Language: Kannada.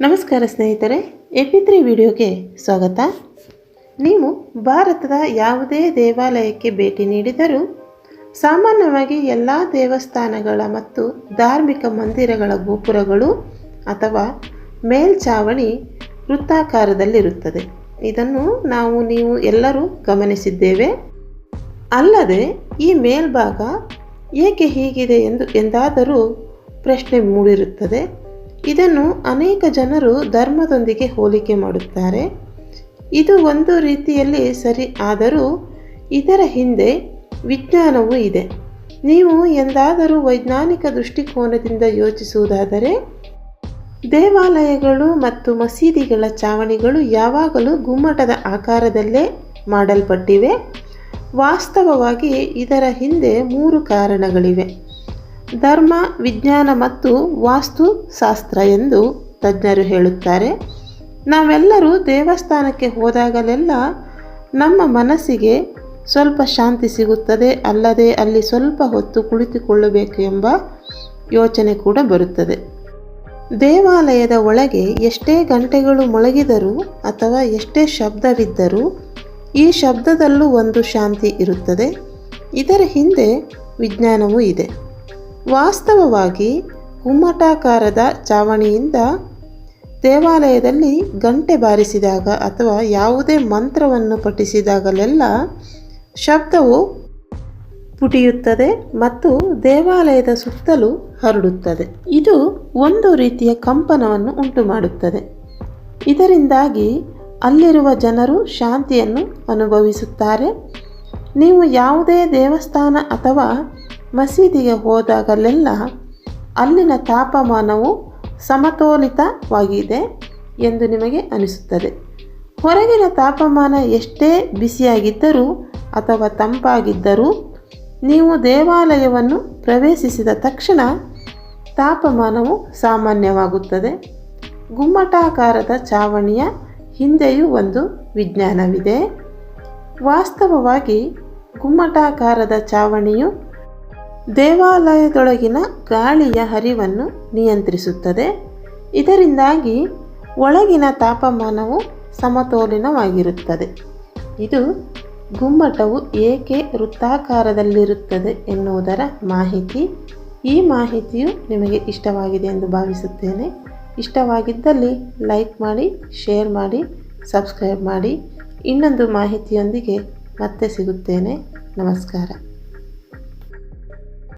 ನಮಸ್ಕಾರ ಸ್ನೇಹಿತರೆ ಎಪಿ ತ್ರೀ ವಿಡಿಯೋಗೆ ಸ್ವಾಗತ. ನೀವು ಭಾರತದ ಯಾವುದೇ ದೇವಾಲಯಕ್ಕೆ ಭೇಟಿ ನೀಡಿದರೂ, ಸಾಮಾನ್ಯವಾಗಿ ಎಲ್ಲ ದೇವಸ್ಥಾನಗಳ ಮತ್ತು ಧಾರ್ಮಿಕ ಮಂದಿರಗಳ ಗೋಪುರಗಳು ಅಥವಾ ಮೇಲ್ಛಾವಣಿ ವೃತ್ತಾಕಾರದಲ್ಲಿರುತ್ತದೆ. ಇದನ್ನು ನಾವು, ನೀವು ಎಲ್ಲರೂ ಗಮನಿಸಿದ್ದೇವೆ. ಅಲ್ಲದೆ, ಈ ಮೇಲ್ಭಾಗ ಏಕೆ ಹೀಗಿದೆ ಎಂದು ಎಂದಾದರೂ ಪ್ರಶ್ನೆ ಮೂಡಿರುತ್ತದೆ. ಇದನ್ನು ಅನೇಕ ಜನರು ಧರ್ಮದೊಂದಿಗೆ ಹೋಲಿಕೆ ಮಾಡುತ್ತಾರೆ. ಇದು ಒಂದು ರೀತಿಯಲ್ಲಿ ಸರಿ, ಆದರೂ ಇದರ ಹಿಂದೆ ವಿಜ್ಞಾನವೂ ಇದೆ. ನೀವು ಎಂದಾದರೂ ವೈಜ್ಞಾನಿಕ ದೃಷ್ಟಿಕೋನದಿಂದ ಯೋಚಿಸುವುದಾದರೆ, ದೇವಾಲಯಗಳು ಮತ್ತು ಮಸೀದಿಗಳ ಚಾವಣಿಗಳು ಯಾವಾಗಲೂ ಗುಮ್ಮಟದ ಆಕಾರದಲ್ಲೇ ಮಾಡಲ್ಪಟ್ಟಿವೆ. ವಾಸ್ತವವಾಗಿ ಇದರ ಹಿಂದೆ ಮೂರು ಕಾರಣಗಳಿವೆ. ಧರ್ಮ, ವಿಜ್ಞಾನ ಮತ್ತು ವಾಸ್ತುಶಾಸ್ತ್ರ ಎಂದು ತಜ್ಞರು ಹೇಳುತ್ತಾರೆ. ನಾವೆಲ್ಲರೂ ದೇವಸ್ಥಾನಕ್ಕೆ ಹೋದಾಗಲೆಲ್ಲ ನಮ್ಮ ಮನಸ್ಸಿಗೆ ಸ್ವಲ್ಪ ಶಾಂತಿ ಸಿಗುತ್ತದೆ, ಅಲ್ಲದೆ ಅಲ್ಲಿ ಸ್ವಲ್ಪ ಹೊತ್ತು ಕುಳಿತುಕೊಳ್ಳಬೇಕು ಎಂಬ ಯೋಚನೆ ಕೂಡ ಬರುತ್ತದೆ. ದೇವಾಲಯದ ಒಳಗೆ ಎಷ್ಟೇ ಗಂಟೆಗಳು ಮೊಳಗಿದರೂ ಅಥವಾ ಎಷ್ಟೇ ಶಬ್ದವಿದ್ದರೂ ಈ ಶಬ್ದದಲ್ಲೂ ಒಂದು ಶಾಂತಿ ಇರುತ್ತದೆ. ಇದರ ಹಿಂದೆ ವಿಜ್ಞಾನವೂ ಇದೆ. ವಾಸ್ತವವಾಗಿ ಗುಮ್ಮಟಾಕಾರದ ಚಾವಣಿಯಿಂದ ದೇವಾಲಯದಲ್ಲಿ ಗಂಟೆ ಬಾರಿಸಿದಾಗ ಅಥವಾ ಯಾವುದೇ ಮಂತ್ರವನ್ನು ಪಠಿಸಿದಾಗಲೆಲ್ಲ ಶಬ್ದವು ಪುಟಿಯುತ್ತದೆ ಮತ್ತು ದೇವಾಲಯದ ಸುತ್ತಲೂ ಹರಡುತ್ತದೆ. ಇದು ಒಂದು ರೀತಿಯ ಕಂಪನವನ್ನು ಉಂಟು ಮಾಡುತ್ತದೆ ಇದರಿಂದಾಗಿ ಅಲ್ಲಿರುವ ಜನರು ಶಾಂತಿಯನ್ನು ಅನುಭವಿಸುತ್ತಾರೆ. ನೀವು ಯಾವುದೇ ದೇವಸ್ಥಾನ ಅಥವಾ ಮಸೀದಿಗೆ ಹೋದಾಗಲೆಲ್ಲ ಅಲ್ಲಿನ ತಾಪಮಾನವು ಸಮತೋಲಿತವಾಗಿದೆ ಎಂದು ನಿಮಗೆ ಅನಿಸುತ್ತದೆ. ಹೊರಗಿನ ತಾಪಮಾನ ಎಷ್ಟೇ ಬಿಸಿಯಾಗಿದ್ದರೂ ಅಥವಾ ತಂಪಾಗಿದ್ದರೂ ನೀವು ದೇವಾಲಯವನ್ನು ಪ್ರವೇಶಿಸಿದ ತಕ್ಷಣ ತಾಪಮಾನವು ಸಾಮಾನ್ಯವಾಗುತ್ತದೆ. ಗುಮ್ಮಟಾಕಾರದ ಚಾವಣಿಯ ಹಿಂದೆಯೂ ಒಂದು ವಿಜ್ಞಾನವಿದೆ. ವಾಸ್ತವವಾಗಿ ಗುಮ್ಮಟಾಕಾರದ ಚಾವಣಿಯು ದೇವಾಲಯದೊಳಗಿನ ಗಾಳಿಯ ಹರಿವನ್ನು ನಿಯಂತ್ರಿಸುತ್ತದೆ. ಇದರಿಂದಾಗಿ ಒಳಗಿನ ತಾಪಮಾನವು ಸಮತೋಲನವಾಗಿರುತ್ತದೆ. ಇದು ಗುಮ್ಮಟವು ಏಕೆ ವೃತ್ತಾಕಾರದಲ್ಲಿರುತ್ತದೆ ಎನ್ನುವುದರ ಮಾಹಿತಿ. ಈ ಮಾಹಿತಿಯು ನಿಮಗೆ ಇಷ್ಟವಾಗಿದೆ ಎಂದು ಭಾವಿಸುತ್ತೇನೆ. ಇಷ್ಟವಾಗಿದ್ದಲ್ಲಿ ಲೈಕ್ ಮಾಡಿ, ಶೇರ್ ಮಾಡಿ, ಸಬ್ಸ್ಕ್ರೈಬ್ ಮಾಡಿ. ಇನ್ನೊಂದು ಮಾಹಿತಿಯೊಂದಿಗೆ ಮತ್ತೆ ಸಿಗುತ್ತೇನೆ. ನಮಸ್ಕಾರ.